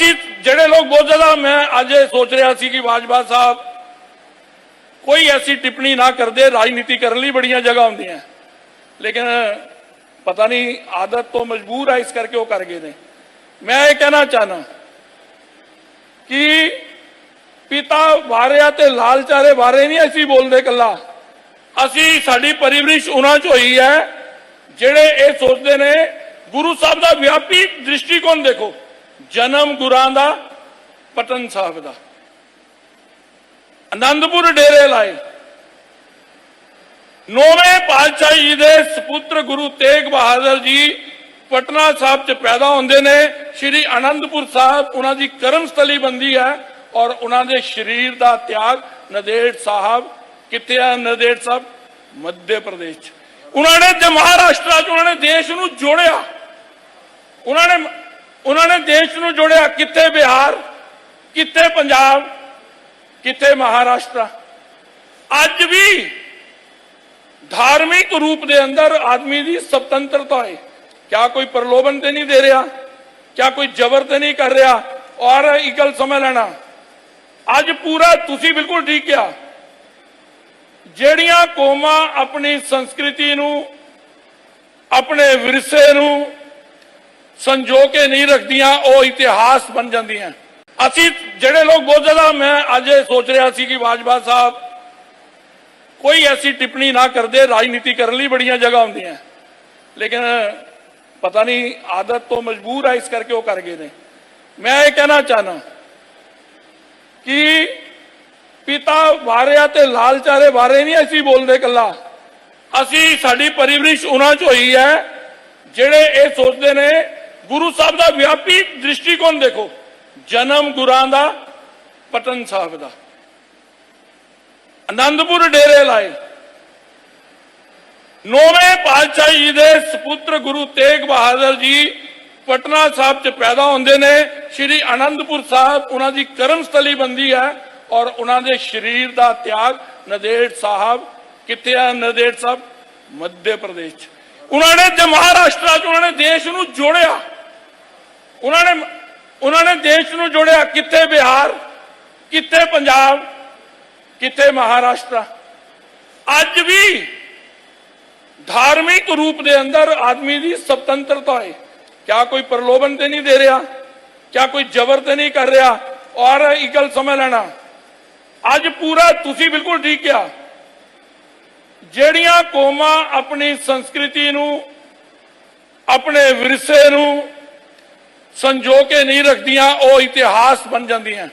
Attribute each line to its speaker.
Speaker 1: ਅਸੀਂ ਜਿਹੜੇ ਲੋਕ ਬਹੁਤ ਜ਼ਿਆਦਾ ਮੈਂ ਅੱਜ ਇਹ ਸੋਚ ਰਿਹਾ ਸੀ ਕਿ ਬਾਜਵਾ ਸਾਹਿਬ ਕੋਈ ਐਸੀ ਟਿੱਪਣੀ ਨਾ ਕਰਦੇ ਰਾਜਨੀਤੀ ਕਰਨ ਲਈ ਬੜੀਆਂ ਜਗ੍ਹਾ ਹੁੰਦੀਆਂ ਲੇਕਿਨ ਪਤਾ ਨਹੀਂ ਆਦਤ ਤੋਂ ਮਜਬੂਰ ਆ ਇਸ ਕਰਕੇ ਉਹ ਕਰ ਗਏ ਨੇ ਮੈਂ ਇਹ ਕਹਿਣਾ ਚਾਹਨਾ ਕਿ ਪਿਤਾ ਵਾਰਿਆ ਤੇ ਲਾਲ ਚਾਰੇ ਬਾਰੇ ਨਹੀਂ ਅਸੀਂ ਬੋਲਦੇ ਕੱਲਾ ਅਸੀਂ ਸਾਡੀ ਪਰਿਵਰਿਸ਼ ਉਹਨਾਂ ਚ ਹੋਈ ਹੈ ਜਿਹੜੇ ਇਹ ਸੋਚਦੇ ਨੇ ਗੁਰੂ ਸਾਹਿਬ ਦਾ ਵਿਆਪੀ ਦ੍ਰਿਸ਼ਟੀਕੋਣ ਦੇਖੋ ਜਨਮ ਗੁਰਾਂ ਦਾ, ਪਟਨ ਸਾਹਿਬ ਦਾ। ਆਨੰਦਪੁਰ ਡੇਰੇ ਲਾਏ। ਨੌਵੇਂ ਪਾਤਸ਼ਾਹੀ ਜੀ ਦੇ ਸੁਪੁੱਤਰ ਗੁਰੂ ਤੇਗ ਬਹਾਦਰ ਜੀ ਪਟਨਾ ਸਾਹਿਬ ਚ ਪੈਦਾ ਹੁੰਦੇ ਨੇ। ਸ੍ਰੀ ਅਨੰਦਪੁਰ ਸਾਹਿਬ ਉਹਨਾਂ ਦੀ ਕਰਮ ਸਥਲੀ ਬੰਦੀ ਹੈ ਔਰ ਉਹਨਾਂ ਦੇ ਸਰੀਰ ਦਾ ਤਿਆਗ ਨਦੇੜ ਸਾਹਿਬ, ਕਿੱਥੇ ਆ ਨਦੇੜ ਸਾਹਿਬ? ਮੱਧ ਪ੍ਰਦੇਸ਼ ਚ। ਉਹਨਾਂ ਨੇ ਤੇ ਮਹਾਰਾਸ਼ਟਰ ਚ ਉਹਨਾਂ ਨੇ ਦੇਸ਼ ਨੂੰ ਜੋੜਿਆ। ਉਹਨਾਂ ਨੇ ਉਹਨਾਂ ਨੇ ਦੇਸ਼ ਨੂੰ ਜੋੜਿਆ ਕਿੱਥੇ ਬਿਹਾਰ, ਕਿੱਥੇ ਪੰਜਾਬ, ਕਿੱਥੇ ਮਹਾਰਾਸ਼ਟਰ। ਅੱਜ ਵੀ ਧਾਰਮਿਕ ਰੂਪ ਦੇ ਅੰਦਰ ਆਦਮੀ ਦੀ ਸੁਤੰਤਰਤਾ ਹੈ। ਕਿਆ ਕੋਈ ਪ੍ਰਲੋਭਨ ਤੇ ਨਹੀਂ ਦੇ ਰਿਹਾ, ਕਿਆ ਕੋਈ ਜ਼ਬਰ ਤੇ ਨਹੀਂ ਕਰ ਰਿਹਾ। ਔਰ ਇੱਕ ਗੱਲ ਸਮਝ ਲੈਣਾ, ਅੱਜ ਪੂਰਾ ਤੁਸੀਂ ਬਿਲਕੁਲ ਠੀਕ ਕਿਹਾ। ਜਿਹੜੀਆਂ ਕੌਮਾਂ ਆਪਣੀ ਸੰਸਕ੍ਰਿਤੀ ਨੂੰ, ਆਪਣੇ ਵਿਰਸੇ ਨੂੰ ਸੰਜੋ ਕੇ ਨਹੀਂ ਰੱਖਦੀਆਂ, ਉਹ ਇਤਿਹਾਸ ਬਣ ਜਾਂਦੀਆਂ। ਅਸੀਂ ਜਿਹੜੇ ਲੋਕ ਬਹੁਤ ਜ਼ਿਆਦਾ ਮੈਂ ਅੱਜ ਇਹ ਸੋਚ ਰਿਹਾ ਸੀ ਕਿ ਬਾਜਵਾ ਸਾਹਿਬ ਕੋਈ ਐਸੀ ਟਿੱਪਣੀ ਨਾ ਕਰਦੇ, ਰਾਜਨੀਤੀ ਕਰਨ ਲਈ ਬੜੀਆਂ ਜਗ੍ਹਾ ਹੁੰਦੀਆਂ। ਲੇਕਿਨ ਪਤਾ ਨਹੀਂ, ਆਦਤ ਤੋਂ ਮਜਬੂਰ ਹੈ ਇਸ ਕਰਕੇ ਉਹ ਕਰ ਗਏ ਨੇ। ਮੈਂ ਇਹ ਕਹਿਣਾ ਚਾਹਨਾ ਕਿ ਪਿਤਾ ਵਾਰਿਆ ਤੇ ਲਾਲ ਚਾਰੇ ਬਾਰੇ ਨਹੀਂ ਅਸੀਂ ਬੋਲਦੇ ਕੱਲਾ ਅਸੀਂ, ਸਾਡੀ ਪਰਿਵਰਿਸ਼ ਉਹਨਾਂ ਚ ਹੋਈ ਹੈ, ਜਿਹੜੇ ਇਹ ਸੋਚਦੇ ਨੇ ਗੁਰੂ ਸਾਹਿਬ ਦਾ ਵਿਆਪੀ ਦ੍ਰਿਸ਼ਟੀਕੋਣ ਦੇਖੋ। ਜਨਮ ਗੁਰਾਂ ਦਾ, ਪਟਨ ਸਾਹਿਬ ਦਾ। ਅਨੰਦਪੁਰ ਡੇਰੇ ਲਾਏ। ਨੌਵੇਂ ਪਾਤਸ਼ਾਹੀ ਜੀ ਦੇ ਸੁਪੁੱਤਰ ਗੁਰੂ ਤੇਗ ਬਹਾਦਰ ਜੀ ਪਟਨਾ ਸਾਹਿਬ ਚ ਪੈਦਾ ਹੁੰਦੇ ਨੇ। ਸ੍ਰੀ ਅਨੰਦਪੁਰ ਸਾਹਿਬ ਉਹਨਾਂ ਦੀ ਕਰਮ ਸਥਲੀ ਬੰਦੀ ਹੈ ਔਰ ਉਹਨਾਂ ਦੇ ਸਰੀਰ ਦਾ ਤਿਆਗ ਨਦੇੜ ਸਾਹਿਬ, ਕਿੱਥੇ ਆ ਨਦੇੜ ਸਾਹਿਬ? ਮੱਧ ਪ੍ਰਦੇਸ਼ ਚ। ਉਹਨਾਂ ਨੇ ਤੇ ਮਹਾਰਾਸ਼ਟਰ ਚ ਉਹਨਾਂ ਨੇ ਦੇਸ਼ ਨੂੰ ਜੋੜਿਆ। ਉਹਨਾਂ ਨੇ ਉਹਨਾਂ ਨੇ ਦੇਸ਼ ਨੂੰ ਜੋੜਿਆ ਕਿੱਥੇ ਬਿਹਾਰ, ਕਿੱਥੇ ਪੰਜਾਬ, ਕਿੱਥੇ ਮਹਾਰਾਸ਼ਟਰ। ਅੱਜ ਵੀ ਧਾਰਮਿਕ ਰੂਪ ਦੇ ਅੰਦਰ ਆਦਮੀ ਦੀ ਸੁਤੰਤਰਤਾ ਹੈ। ਕਿਆ ਕੋਈ ਪ੍ਰਲੋਭਨ ਤੇ ਨਹੀਂ ਦੇ ਰਿਹਾ, ਕਿਆ ਕੋਈ ਜ਼ਬਰ ਤੇ ਨਹੀਂ ਕਰ ਰਿਹਾ। ਔਰ ਇੱਕ ਗੱਲ ਸਮਝ ਲੈਣਾ, ਅੱਜ ਪੂਰਾ ਤੁਸੀਂ ਬਿਲਕੁਲ ਠੀਕ ਕਿਹਾ। ਜਿਹੜੀਆਂ ਕੌਮਾਂ ਆਪਣੀ ਸੰਸਕ੍ਰਿਤੀ ਨੂੰ, ਆਪਣੇ ਵਿਰਸੇ ਨੂੰ ਸੰਜੋ ਕੇ ਨਹੀਂ ਰੱਖਦੀਆਂ ਉਹ ਇਤਿਹਾਸ ਬਣ ਜਾਂਦੀਆਂ।